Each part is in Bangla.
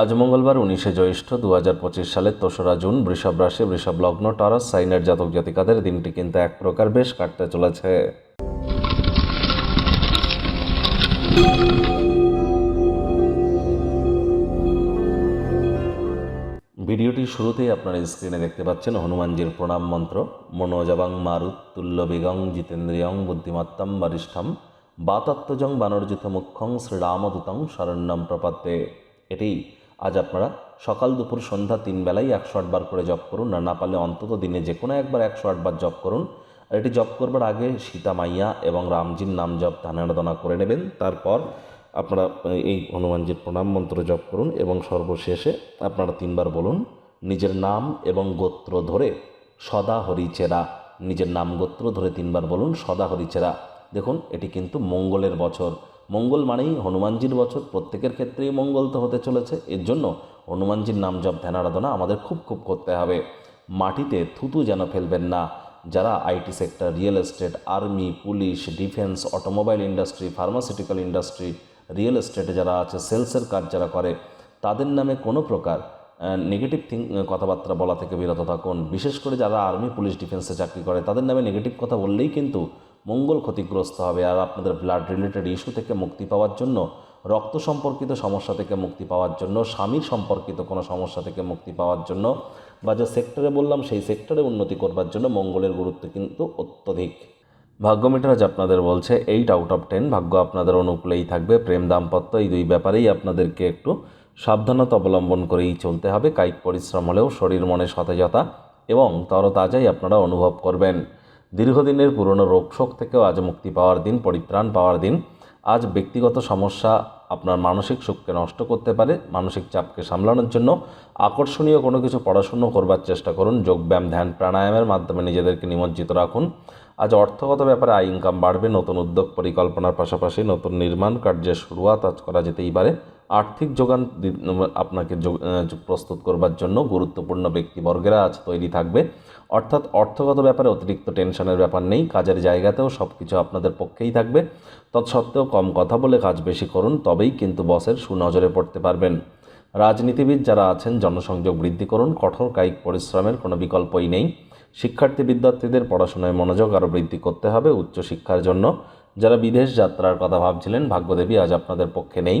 আজ মঙ্গলবার উনিশে জ্যৈষ্ঠ দু হাজার পঁচিশ সালের তেসরা জুন, বৃষভ রাশি, বৃষভ লগ্ন, টারাস, সাইনের জাতক জাতিকাদের দিনটি কিন্তু এক প্রকার বেশ কাটতে চলেছে। ভিডিওটির শুরুতেই আপনারা স্ক্রিনে দেখতে পাচ্ছেন হনুমানজির প্রণাম মন্ত্র। মনোজবাং মারুত তুল্য বেগং জিতেন্দ্রিয়ং বুদ্ধিমত্তম বরিষ্ঠম বাতাত্মজং বানর্জিত মুখ্যং শ্রীরামদূতং শরণ্যম প্রপত্তে এটি আজ আপনারা সকাল দুপুর সন্ধ্যা তিন বেলায় একশো আটবার করে জপ করুন আর না পারলে অন্তত দিনে যে কোনো একবার একশো আটবার জপ করুন। আর এটি জপ করবার আগে সীতা মাইয়া এবং রামজির নাম জপ ধানারাধনা করে নেবেন। তারপর আপনারা এই হনুমানজির প্রণাম মন্ত্র জপ করুন এবং সর্বশেষে আপনারা তিনবার বলুন, নিজের নাম এবং গোত্র ধরে সদা হরিচেরা নিজের নাম গোত্র ধরে তিনবার বলুন, সদা হরিচেরা দেখুন, এটি কিন্তু মঙ্গলের বছর। মঙ্গল মানেই হনুমানজির বছর। প্রত্যেকের ক্ষেত্রেই মঙ্গল তো হতে চলেছে। এর জন্য হনুমানজির নাম জপ, ধ্যান, আরাধনা আমাদের খুব খুব করতে হবে। মাটিতে থুতু যেন ফেলবেন না। যারা IT sector, real estate, army, police, defence, automobile industry, pharmaceutical industry, real এস্টেটে যারা আছে, সেলসের কাজ যারা করে, তাদের নামে কোনো প্রকার নেগেটিভ থিং কথাবার্তা বলা থেকে বিরত থাকুন। বিশেষ করে যারা আর্মি, পুলিশ, ডিফেন্সে চাকরি করে, তাদের নামে নেগেটিভ কথা বললেই কিন্তু মঙ্গল ক্ষতিগ্রস্ত হবে আর আপনাদের ব্লাড রিলেটেড ইস্যু থেকে মুক্তি পাওয়ার জন্য, রক্ত সম্পর্কিত সমস্যা থেকে মুক্তি পাওয়ার জন্য, স্বামীর সম্পর্কিত কোনো সমস্যা থেকে মুক্তি পাওয়ার জন্য বা যে সেক্টরে বললাম, সেই সেক্টরে উন্নতি করবার জন্য মঙ্গলের গুরুত্ব কিন্তু অত্যধিক। ভাগ্য মিটার আজ আপনাদের বলছে এইট আউট অফ টেন ভাগ্য আপনাদের অনুকূলেই থাকবে, প্রেম দাম্পত্য এই দুই ব্যাপারেই আপনাদেরকে একটু সাবধানতা অবলম্বন করেই চলতে হবে। কায়িক পরিশ্রম হলেও শরীর মনে সতেজতা এবং তরতাজাই আপনারা অনুভব করবেন। দীর্ঘদিনের পুরনো রোগশোক থেকেও আজ মুক্তি পাওয়ার দিন, পরিত্রাণ পাওয়ার দিন। আজ ব্যক্তিগত সমস্যা আপনার মানসিক সুখকে নষ্ট করতে পারে, মানসিক চাপকে সামলানোর জন্য আকর্ষণীয় কোনো কিছু পড়াশুনো করবার চেষ্টা করুন। যোগব্যায়াম, ধ্যান, প্রাণায়ামের মাধ্যমে নিজেদেরকে নিমজ্জিত রাখুন। আজ অর্থগত ব্যাপারে আয়, ইনকাম বাড়বে, নতুন উদ্যোগ, পরিকল্পনার পাশাপাশি নতুন নির্মাণ কার্যের শুরুয়াত আজ করা যেতেই পারে। আর্থিক যোগান আপনাকে প্রস্তুত করবার জন্য গুরুত্বপূর্ণ ব্যক্তিবর্গেরা আজ তৈরি থাকবে। অর্থাৎ অর্থগত ব্যাপারে অতিরিক্ত টেনশনের ব্যাপার নেই, কাজের জায়গাতেও সব কিছু আপনাদের পক্ষেই থাকবে। তৎসত্ত্বেও কম কথা বলে কাজ বেশি করুন, তবেই কিন্তু বসের সুনজরে পড়তে পারবেন। রাজনীতিবিদ যারা আছেন, জনসংযোগ বৃদ্ধি করুন, কঠোর কায়িক পরিশ্রমের কোনো বিকল্পই নেই। শিক্ষার্থী বিদ্যার্থীদের পড়াশোনায় মনোযোগ আরও বৃদ্ধি করতে হবে উচ্চশিক্ষার জন্য। যারা বিদেশ যাত্রার কথা ভাবছিলেন, ভাগ্যদেবী আজ আপনাদের পক্ষে নেই।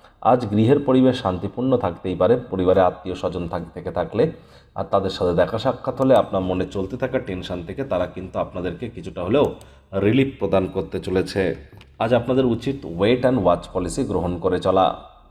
আজ গৃহের পরিবেশ শান্তিপূর্ণ থাকতেই পারে পরিবারে আত্মীয় স্বজন থাক, থেকে থাকলে। আর তাদের সাথে দেখা সাক্ষাৎ হলে আপনার মনে চলতে থাকা টেনশান থেকে তারা কিন্তু আপনাদেরকে কিছুটা হলেও রিলিফ প্রদান করতে চলেছে। আজ আপনাদের উচিত ওয়েট অ্যান্ড ওয়াচ পলিসি গ্রহণ করে চলা।